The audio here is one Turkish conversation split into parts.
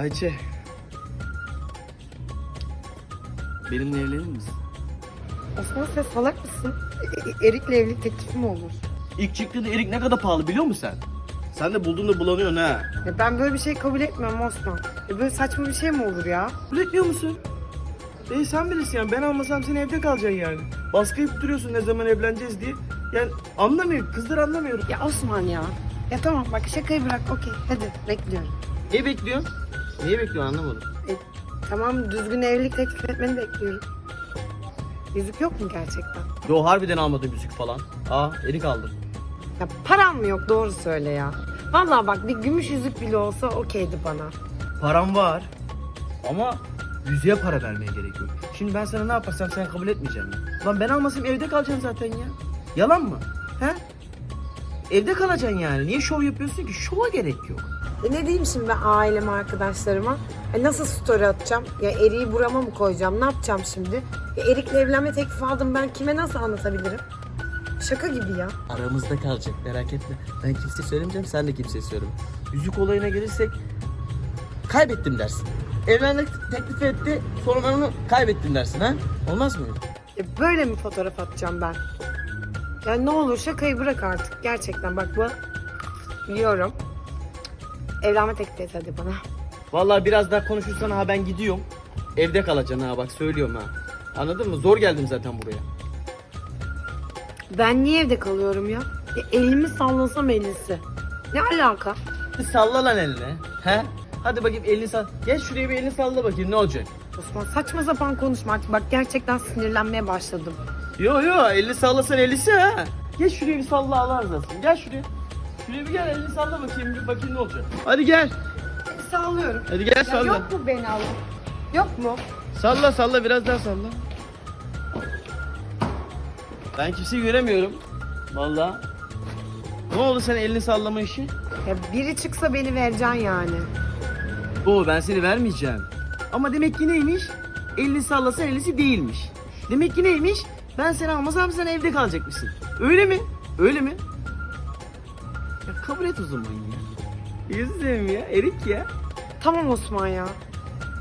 Ayçe. Benimle evlenir misin? Osman sen salak mısın? E- e- Erik'le evlilik teklifi mi olur? İlk çıktığında erik ne kadar pahalı biliyor musun sen? Sen de bulduğunda bulanıyorsun ha. Ya ben böyle bir şey kabul etmiyorum Osman. Ya böyle saçma bir şey mi olur ya? Üretmiyor musun? E sen bilirsin yani ben almasam sen evde kalacaksın yani. Baskı yapıp duruyorsun ne zaman evleneceğiz diye. Yani anlamıyor kızlar anlamıyorum. Ya Osman ya. Ya tamam bak şakayı bırak okey hadi bekliyorum. Ne bekliyorsun? Niye bekliyorsun anlamadım. E, tamam düzgün evlilik teklif etmeni bekliyorum. Yüzük yok mu gerçekten? Yo harbiden almadım müzik falan. Aa erik aldım. Ya param mı yok doğru söyle ya. Vallahi bak bir gümüş yüzük bile olsa okeydi bana. Param var. Ama yüzüğe para vermeye gerek yok. Şimdi ben sana ne yaparsam sen kabul etmeyeceksin. Lan ben almasam evde kalacaksın zaten ya. Yalan mı? He? Evde kalacaksın yani. Niye şov yapıyorsun ki? Şova gerek yok. E ne diyeyim şimdi ben aileme, arkadaşlarıma? E nasıl story atacağım? Ya Erik'i burama mı koyacağım? Ne yapacağım şimdi? E Erik'le evlenme teklifi aldım ben kime nasıl anlatabilirim? Şaka gibi ya. Aramızda kalacak merak etme. Ben kimseye söylemeyeceğim sen de kimseye söyleme. Yüzük olayına gelirsek kaybettim dersin. Evlenmek teklif etti sonra ben onu kaybettim dersin ha? Olmaz mı? E böyle mi fotoğraf atacağım ben? Ya ne olur şakayı bırak artık. Gerçekten bak bu biliyorum. Evlenme teklif et hadi bana. Vallahi biraz daha konuşursan ha ben gidiyorum. Evde kalacaksın ha bak söylüyorum ha. Anladın mı? Zor geldim zaten buraya. Ben niye evde kalıyorum ya? E, elimi sallasam ellisi. Ne alaka? Salla lan elini. He? Hadi bakayım elini sall. Gel şuraya bir elini salla bakayım ne olacak? Osman saçma sapan konuşma artık. Bak gerçekten sinirlenmeye başladım. Yo yo elini sallasan ellisi ha. Gel şuraya bir salla Allah razı olsun. Gel şuraya. Şuraya bir gel elini salla bakayım bir bakayım ne olacak. Hadi gel. Sallıyorum. Hadi gel Ya salla. yok mu beni alın? Yok mu? Salla salla biraz daha salla. Ben kimseyi göremiyorum. Vallahi. Ne oldu sen elini sallama işi? Ya biri çıksa beni vereceksin yani. Oo ben seni vermeyeceğim. Ama demek ki neymiş? Elini sallasan ellisi değilmiş. Demek ki neymiş? Ben seni almasam sen evde kalacakmışsın. Öyle mi? Öyle mi? Ya kabul et o zaman ya. Yüzüm ya erik ya. Tamam Osman ya.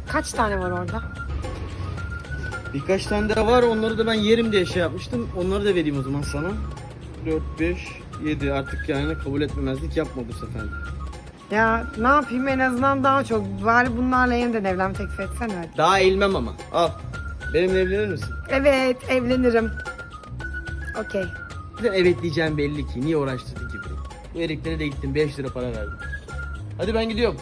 Kaç tane var orada? Birkaç tane daha var onları da ben yerim diye şey yapmıştım. Onları da vereyim o zaman sana. 4, 5, 7 artık yani kabul etmemezlik yapma bu sefer. Ya ne yapayım en azından daha çok. Bari bunlarla yeniden evlenme teklif etsene hadi. Daha eğilmem ama. Al. Benimle evlenir misin? Evet evlenirim. Okey. Zaten evet diyeceğim belli ki. Niye uğraştırdın ki beni? Bu eriklere de gittim 5 lira para verdim. Hadi ben gidiyorum.